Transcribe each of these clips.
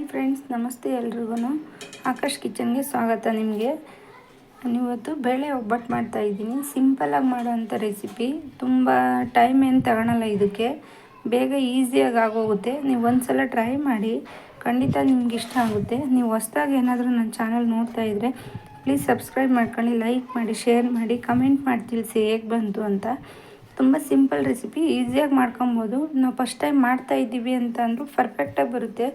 Hi friends, ನಮಸ್ತೆ ಎಲ್ರಿಗೂ. ಆಕಾಶ್ ಕಿಚನ್ಗೆ ಸ್ವಾಗತ ನಿಮಗೆ. ನಾನಿವತ್ತು ಬೇಳೆ ಒಬ್ಬಟ್ಟು ಮಾಡ್ತಾ ಇದ್ದೀನಿ. ಸಿಂಪಲಾಗಿ ಮಾಡೋವಂಥ ರೆಸಿಪಿ ತುಂಬ ಟೈಮ್ ಏನು ತಗೊಳಲ್ಲ ಇದಕ್ಕೆ. ಬೇಗ ಈಸಿಯಾಗಿ ಆಗೋಗುತ್ತೆ. ನೀವು ಒಂದು ಸಲ ಟ್ರೈ ಮಾಡಿ, ಖಂಡಿತ ನಿಮ್ಗೆ ಇಷ್ಟ ಆಗುತ್ತೆ. ನೀವು ಹೊಸ್ದಾಗಿ ಏನಾದರೂ ನನ್ನ ಚಾನಲ್ ನೋಡ್ತಾ ಇದ್ದರೆ ಪ್ಲೀಸ್ ಸಬ್ಸ್ಕ್ರೈಬ್ ಮಾಡ್ಕೊಳ್ಳಿ ಲೈಕ್ ಮಾಡಿ ಶೇರ್ ಮಾಡಿ ಕಮೆಂಟ್ ಮಾಡಿ, ತಿಳಿಸಿ ಹೇಗೆ ಬಂತು ಅಂತ. ತುಂಬ ಸಿಂಪಲ್ ರೆಸಿಪಿ, ಈಸಿಯಾಗಿ ಮಾಡ್ಕೊಬೋದು. ನಾವು ಫಸ್ಟ್ ಟೈಮ್ ಮಾಡ್ತಾ ಇದ್ದೀವಿ ಅಂತ ಅಂದರೂ ಪರ್ಫೆಕ್ಟಾಗಿ ಬರುತ್ತೆ.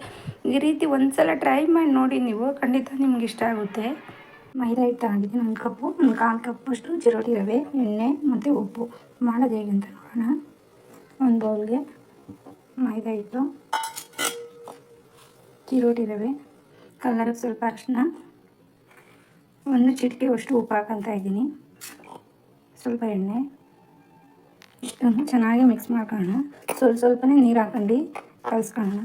ಈ ರೀತಿ ಒಂದು ಸಲ ಟ್ರೈ ಮಾಡಿ ನೋಡಿ ನೀವು, ಖಂಡಿತ ನಿಮ್ಗೆ ಇಷ್ಟ ಆಗುತ್ತೆ. ಮೈದಾ ಹಿಟ್ಟು ತಗೊಂಡಿದ್ದೀನಿ ಒಂದು ಕಪ್ಪು, ಒಂದು ಕಾಲು ಕಪ್ಪಷ್ಟು ಚಿರೋಟಿ ರವೆ, ಎಣ್ಣೆ ಮತ್ತು ಉಪ್ಪು. ಮಾಡೋದು ಹೇಗೆ ಅಂತ ನೋಡೋಣ. ಒಂದು ಬೌಲ್ಗೆ ಮೈದಾ ಹಿಟ್ಟು ಚಿರೋಟಿ ರವೆ ಕಲರ್ ಸ್ವಲ್ಪ ಅರಿಶಿನ, ಒಂದು ಚಿಟಿಕೆ ಅಷ್ಟು ಉಪ್ಪು ಹಾಕೊಂತ ಇದ್ದೀನಿ. ಸ್ವಲ್ಪ ಎಣ್ಣೆ ಚೆನ್ನಾಗಿ ಮಿಕ್ಸ್ ಮಾಡ್ಕೊಳ್ಳೋಣ. ಸ್ವಲ್ಪ ಸ್ವಲ್ಪನೇ ನೀರು ಹಾಕೊಂಡು ಕಲಿಸ್ಕೊಳ್ಳೋಣ.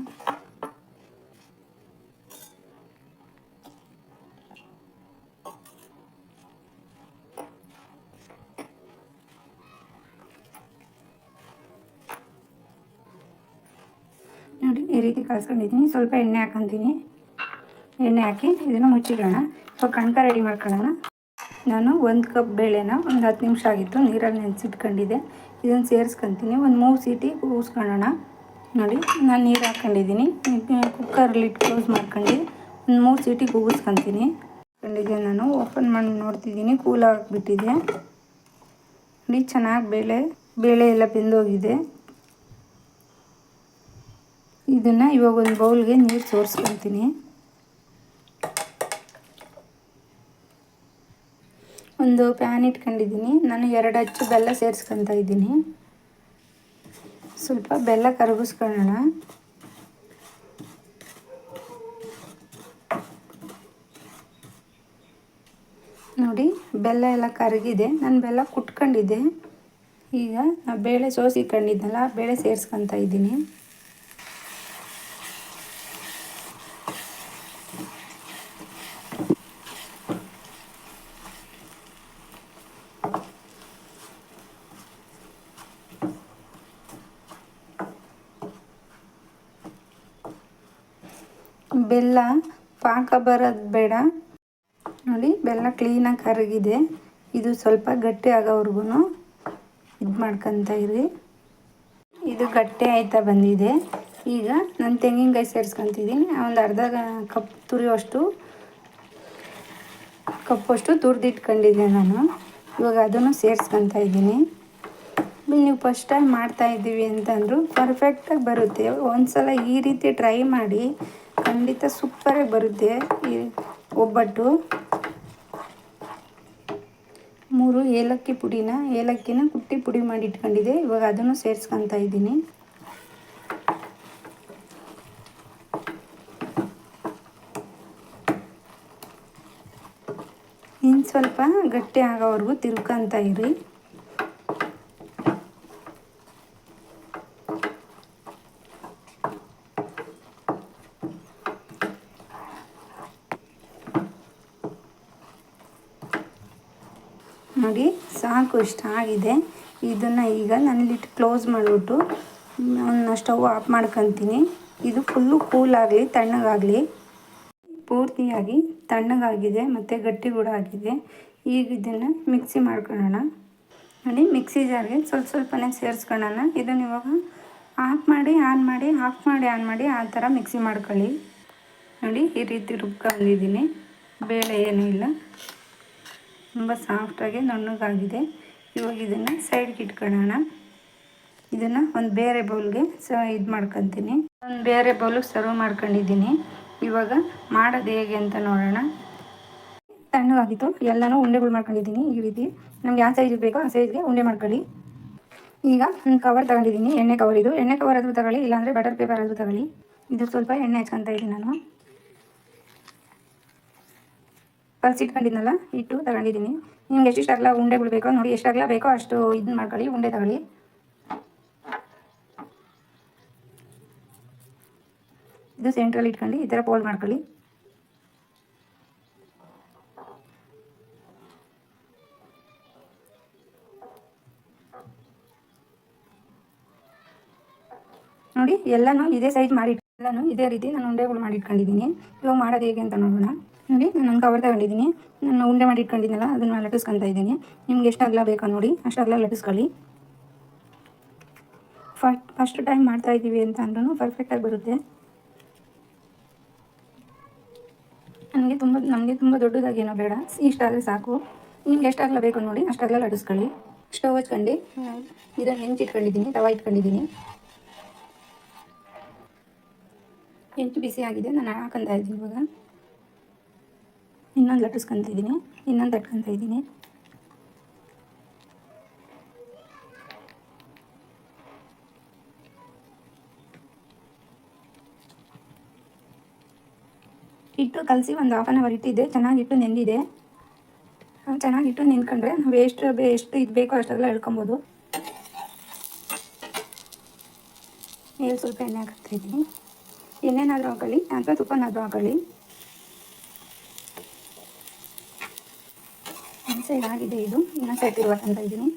ನೋಡಿ, ಈ ರೀತಿ ಕಲಿಸ್ಕೊಂಡಿದ್ದೀನಿ. ಸ್ವಲ್ಪ ಎಣ್ಣೆ ಹಾಕೊಂತೀನಿ ಎಣ್ಣೆ ಹಾಕಿ ಇದನ್ನು ಮುಚ್ಚಿಡೋಣ. ಸ್ವಲ್ಪ ಕಣ್ಕ ರೆಡಿ ಮಾಡ್ಕೊಳ್ಳೋಣ. ನಾನು ಒಂದು ಕಪ್ ಬೇಳೆನ ಒಂದು ಹತ್ತು ನಿಮಿಷ ಆಗಿತ್ತು ನೀರಲ್ಲಿ ನೆನೆಸಿಟ್ಕೊಂಡಿದ್ದೆ. ಇದನ್ನು ಸೇರಿಸ್ಕೊತೀನಿ. ಒಂದು ಮೂರು ಸೀಟಿ ಕೂಗಿಸ್ಕೊಳ್ಳೋಣ ನೋಡಿ, ನಾನು ನೀರು ಹಾಕ್ಕೊಂಡಿದ್ದೀನಿ. ಕುಕ್ಕರಲ್ಲಿ ಇಟ್ಟು ಕ್ಲೋಸ್ ಮಾಡ್ಕೊಂಡು ಒಂದು ಮೂರು ಸೀಟಿ ಕೂಗಿಸ್ಕೊತೀನಿ ಕಂಡಿದ್ದೆ ನಾನು. ಓಪನ್ ಮಾಡಿ ನೋಡ್ತಿದ್ದೀನಿ. ಕೂಲ್ ಆಗಿಬಿಟ್ಟಿದೆ. ನೋಡಿ, ಚೆನ್ನಾಗಿ ಬೇಳೆ ಬೇಳೆ ಎಲ್ಲ ಬೆಂದೋಗಿದೆ. ಇದನ್ನು ಇವಾಗ ಒಂದು ಬೌಲ್ಗೆ ನೀರು ಸೋರಿಸ್ಕೊತೀನಿ. ಒಂದು ಪ್ಯಾನ್ ಇಟ್ಕೊಂಡಿದ್ದೀನಿ. ನಾನು ಎರಡು ಅಚ್ಚು ಬೆಲ್ಲ ಸೇರಿಸ್ಕೊತಾ ಇದ್ದೀನಿ. ಸ್ವಲ್ಪ ಬೆಲ್ಲ ಕರಗಿಸ್ಕೊಳ್ಳೋಣ. ನೋಡಿ, ಬೆಲ್ಲ ಎಲ್ಲ ಕರಗಿದೆ. ನಾನು ಬೆಲ್ಲ ಕುಟ್ಕೊಂಡಿದ್ದೆ. ಈಗ ನಾವು ಬೇಳೆ ಸೋಸಿಕೊಂಡಿದ್ನಲ್ಲ ಬೇಳೆ ಸೇರಿಸ್ಕೊತಾ ಇದ್ದೀನಿ. ಬೆಲ್ಲ ಪಾಕ ಬರೋದು ಬೇಡ. ನೋಡಿ, ಬೆಲ್ಲ ಕ್ಲೀನಾಗಿ ಕರಗಿದೆ. ಇದು ಸ್ವಲ್ಪ ಗಟ್ಟಿ ಆಗೋವರೆಗೂ ಇದು ಮಾಡ್ಕೊತ ಇರಿ ಇದು ಗಟ್ಟಿ ಆಯ್ತಾ ಬಂದಿದೆ. ಈಗ ನಾನು ತೆಂಗಿನಕಾಯಿ ಸೇರಿಸ್ಕೊತಿದ್ದೀನಿ. ಒಂದು ಅರ್ಧ ಕಪ್ ತುರಿಯೋಷ್ಟು ಕಪ್ಪಷ್ಟು ತುರಿದಿಟ್ಕೊಂಡಿದ್ದೆ ನಾನು. ಇವಾಗ ಅದನ್ನು ಸೇರಿಸ್ಕೊತಾ ಇದ್ದೀನಿ. ನೀವು ಫಸ್ಟ್ ಟೈಮ್ ಮಾಡ್ತಾಯಿದ್ದೀವಿ ಅಂತಂದರು ಪರ್ಫೆಕ್ಟಾಗಿ ಬರುತ್ತೆ. ಒಂದು ಸಲ ಈ ರೀತಿ ಟ್ರೈ ಮಾಡಿ ಖಂಡಿತ ಸೂಪರಾಗಿ ಬರುತ್ತೆ ಈ ಒಬ್ಬಟ್ಟು. ಮೂರು ಏಲಕ್ಕಿ ಪುಡಿನ, ಏಲಕ್ಕಿನ ಕುಟ್ಟಿ ಪುಡಿ ಮಾಡಿ ಇಟ್ಕೊಂಡಿದ್ದೆ. ಇವಾಗ ಅದನ್ನು ಸೇರಿಸ್ಕೊತಾ ಇದ್ದೀನಿ. ಇನ್ನು ಸ್ವಲ್ಪ ಗಟ್ಟಿ ಆಗೋವರೆಗೂ ತಿರ್ಕೊಂತ ಇರಿ. ನೋಡಿ, ಸಾಕು, ಇಷ್ಟ ಆಗಿದೆ. ಇದನ್ನು ಈಗ ನಾನಿಲ್ಲಿಟ್ಟು ಕ್ಲೋಸ್ ಮಾಡಿಬಿಟ್ಟು ಸ್ಟವ್ ಆಫ್ ಮಾಡ್ಕೊತೀನಿ. ಇದು ಫುಲ್ಲು ಕೂಲಾಗಲಿ ತಣ್ಣಗಾಗಲಿ, ಪೂರ್ತಿಯಾಗಿ ತಣ್ಣಗಾಗಿದೆ ಮತ್ತು ಗಟ್ಟಿ ಕೂಡ ಆಗಿದೆ. ಈಗ ಇದನ್ನು ಮಿಕ್ಸಿ ಮಾಡ್ಕೊಳ್ಳೋಣ. ನೋಡಿ ಮಿಕ್ಸಿ ಜಾರಿಗೆ ಸ್ವಲ್ಪ ಸ್ವಲ್ಪನೇ ಸೇರಿಸ್ಕೊಳ್ಳೋಣ. ಇದನ್ನು ಇವಾಗ ಆಫ್ ಮಾಡಿ ಆನ್ ಮಾಡಿ ಆಫ್ ಮಾಡಿ ಆನ್ ಮಾಡಿ ಆ ಥರ ಮಿಕ್ಸಿ ಮಾಡ್ಕೊಳ್ಳಿ. ನೋಡಿ, ಈ ರೀತಿ ರುಬ್ಕೊಂಡಿದ್ದೀನಿ. ಬೇಳೆ ಏನೂ ಇಲ್ಲ. ತುಂಬ ಸಾಫ್ಟಾಗಿ ನುಣ್ಣಗಾಗಿದೆ. ಇವಾಗ ಇದನ್ನು ಸೈಡ್ಗೆ ಇಟ್ಕೊಳ್ಳೋಣ. ಇದನ್ನು ಒಂದು ಬೇರೆ ಬೌಲ್ಗೆ ಸ, ಇದು ಮಾಡ್ಕೊತೀನಿ. ಒಂದು ಬೇರೆ ಬೌಲಿಗೆ ಸರ್ವ್ ಮಾಡ್ಕೊಂಡಿದ್ದೀನಿ. ಇವಾಗ ಮಾಡೋದು ಹೇಗೆ ಅಂತ ನೋಡೋಣ. ತಣ್ಣಗಾಗಿತ್ತು. ಎಲ್ಲನೂ ಉಂಡೆಗಳು ಮಾಡ್ಕೊಂಡಿದ್ದೀನಿ ಈ ರೀತಿ. ನಮ್ಗೆ ಯಾವ ಸೈಜ್ ಬೇಕೋ ಆ ಸೈಜ್ಗೆ ಉಂಡೆ ಮಾಡ್ಕೊಳ್ಳಿ. ಈಗ ಒಂದು ಕವರ್ ತಗೊಂಡಿದ್ದೀನಿ. ಎಣ್ಣೆ ಕವರ್ ಇದು. ಎಣ್ಣೆ ಕವರ್ ಆದರೂ ತಗೊಳ್ಳಿ, ಇಲ್ಲಾಂದರೆ ಬಟರ್ ಪೇಪರ್ ಆದರೂ ತಗೊಳ್ಳಿ. ಇದು ಸ್ವಲ್ಪ ಎಣ್ಣೆ ಹಚ್ಕೊತಾ ಇದ್ದೀನಿ ನಾನು. ಕಲಸಿಟ್ಕೊಂಡಿದ್ನಲ್ಲ ಇಟ್ಟು ತಗೊಂಡಿದ್ದೀನಿ. ನಿಮ್ಗೆ ಎಷ್ಟಿಷ್ಟು ಅಗಲ ಉಂಡೆಗಳು ಬೇಕೋ ನೋಡಿ, ಎಷ್ಟು ಅಗಲ ಬೇಕೋ ಅಷ್ಟು ಇದನ್ನ ಮಾಡ್ಕೊಳ್ಳಿ, ಉಂಡೆ ತಗೊಳ್ಳಿ. ಇದು ಸೆಂಟ್ರಲ್ಲಿ ಇಟ್ಕೊಂಡು ಈ ಥರ ಫೋಲ್ಡ್ ಮಾಡ್ಕೊಳ್ಳಿ. ನೋಡಿ, ಎಲ್ಲನೂ ಇದೇ ಸೈಜ್ ಮಾಡಿ ಎಲ್ಲನೂ ಇದೇ ರೀತಿ ನಾನು ಉಂಡೆಗಳು ಮಾಡಿ ಇಟ್ಕೊಂಡಿದ್ದೀನಿ. ಇವಾಗ ಮಾಡೋದು ಹೇಗೆ ಅಂತ ನೋಡೋಣ. ನೋಡಿ ನಾನು ಕವರ್ ತಗೊಂಡಿದ್ದೀನಿ. ನಾನು ಉಂಡೆ ಮಾಡಿ ಇಟ್ಕೊಂಡಿದ್ದೀನಲ್ಲ ಅದನ್ನು ಲಟ್ಟಿಸ್ಕೊತಾ ಇದ್ದೀನಿ. ನಿಮ್ಗೆ ಎಷ್ಟು ಅಗಲ ಬೇಕೋ ನೋಡಿ, ಅಷ್ಟು ಅಗಲ ಲಟ್ಟಿಸ್ಕೊಳ್ಳಿ. ಫಸ್ಟ್ ಫಸ್ಟ್ ಟೈಮ್ ಮಾಡ್ತಾ ಇದ್ದೀವಿ ಅಂತ ಅಂದ್ರೂ ಪರ್ಫೆಕ್ಟಾಗಿ ಬರುತ್ತೆ. ನನಗೆ ತುಂಬ, ನಮಗೆ ತುಂಬ ದೊಡ್ಡದಾಗೇನೋ ಬೇಡ. ಇಷ್ಟಾದರೆ ಸಾಕು. ನಿಮ್ಗೆ ಎಷ್ಟಾಗಲ ಬೇಕು ನೋಡಿ ಅಷ್ಟಾಗಲ ಲಟ್ಟಿಸ್ಕೊಳ್ಳಿ. ಸ್ಟವ್ ಹಚ್ಕೊಂಡು, ಇದನ್ನು ಹೆಂಚು ಇಟ್ಕೊಂಡಿದ್ದೀನಿ ತವ ಇಟ್ಕೊಂಡಿದ್ದೀನಿ. ಹೆಂಚು ಬಿಸಿ ಆಗಿದೆ, ನಾನು ಹಾಕೊಂತ ಇದ್ದೀನಿ ಇವಾಗ. ಇನ್ನೊಂದು ಲಟ್ಟಿಸ್ಕೊತ ಇದ್ದೀನಿ ಇನ್ನೊಂದು ತಟ್ಕೊತ ಇದ್ದೀನಿ ಇಟ್ಟು ಕಲಸಿ ಒಂದು ಹಾಫ್ ಆನ್ ಅವರ್ ಇಟ್ಟಿದ್ದೆ ಚೆನ್ನಾಗಿಟ್ಟು ನೆಂದಿದೆ. ಚೆನ್ನಾಗಿಟ್ಟು ನೆನ್ಕೊಂಡ್ರೆ ನಾವು ಎಷ್ಟು ಬೇ, ಎಷ್ಟು ಇದು ಬೇಕೋ ಅಷ್ಟೆಲ್ಲ ಹೇಳ್ಕೊಬೋದು ಮೇಲೆ ಸ್ವಲ್ಪ ಎಣ್ಣೆ ಹಾಕ್ತಾ ಇದ್ದೀನಿ. ಎಣ್ಣೆನಾದರೂ ಹಾಕೊಳ್ಳಿ ಅಥವಾ ತುಪ್ಪನಾದರೂ ಹಾಕೊಳ್ಳಿ ಒಂದು ಆಗಿದೆ ಇದು. ಇನ್ನೊಂದು ಸೈಡ್ ತಿರುವಾಕಂತ ಇದ್ದೀನಿ.